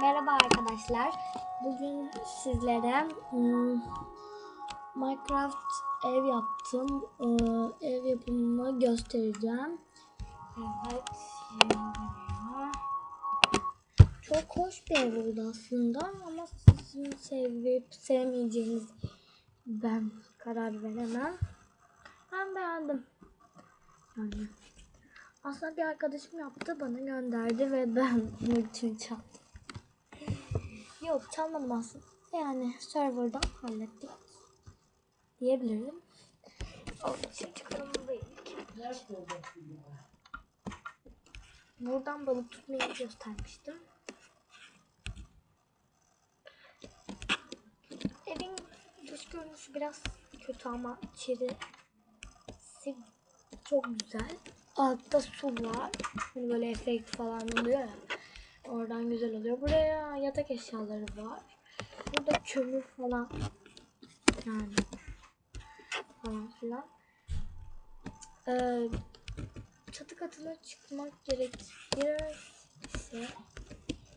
Merhaba arkadaşlar. Bugün sizlere hmm, Minecraft ev yaptım. Ee, ev yapımını göstereceğim. Evet. Çok hoş bir ev oldu aslında ama sizin sevip sevmeyeceğiniz ben karar veremem. Ben beğendim. Yani aslında bir arkadaşım yaptı bana gönderdi ve ben için çaldım. Yok çalmadım aslında. Yani serverdan hallettik diyebilirim. Çıkarmalıydık. Buradan balık tutmayı göstermiştim. Evin dış görünüşü biraz kötü ama içerisi çok güzel. Altta su var. Hani böyle efekt falan oluyor ya. Oradan güzel oluyor. Buraya yatak eşyaları var. Burada kömür falan. Yani. Falan filan. Ee, çatı katına çıkmak gerekirse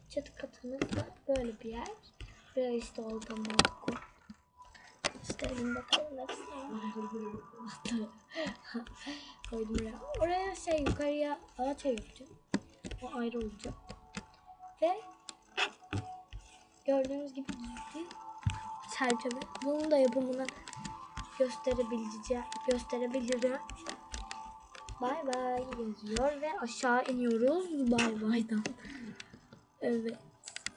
çatı katımız da böyle bir yer. Buraya işte oldu balkon. İşte evin bakalım hepsine Koydum buraya. Oraya şey yukarıya ağaç ev yapacağım. O ayrı olacak. Ve gördüğünüz gibi gizli çerçeve. Bunun da yapımını gösterebileceğim. Gösterebilirim. Bay bay yazıyor ve aşağı iniyoruz bay baydan. Evet.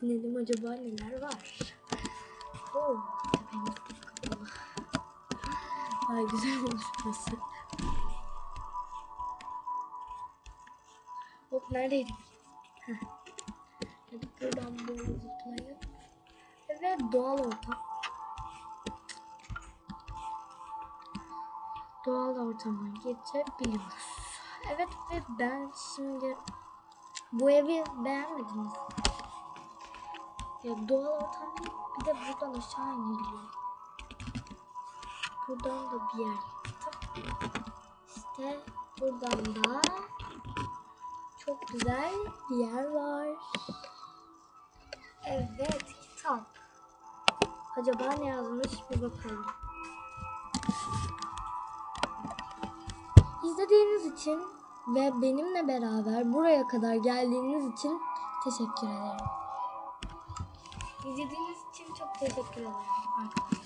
İnelim acaba neler var. Oo, tepemiz güzel olmuş burası. Hop neredeydik? Heh. Zıplayıp. Evet doğal ortam. Doğal ortama geçebiliyoruz. Evet ve ben şimdi bu evi beğenmediniz. Ya doğal ortam değil, bir de buradan aşağı iniliyor. Buradan da bir yer yaptım. İşte buradan da çok güzel bir yer var. Evet, kitap. Acaba ne yazmış bir bakalım. İzlediğiniz için ve benimle beraber buraya kadar geldiğiniz için teşekkür ederim. İzlediğiniz için çok teşekkür ederim arkadaşlar.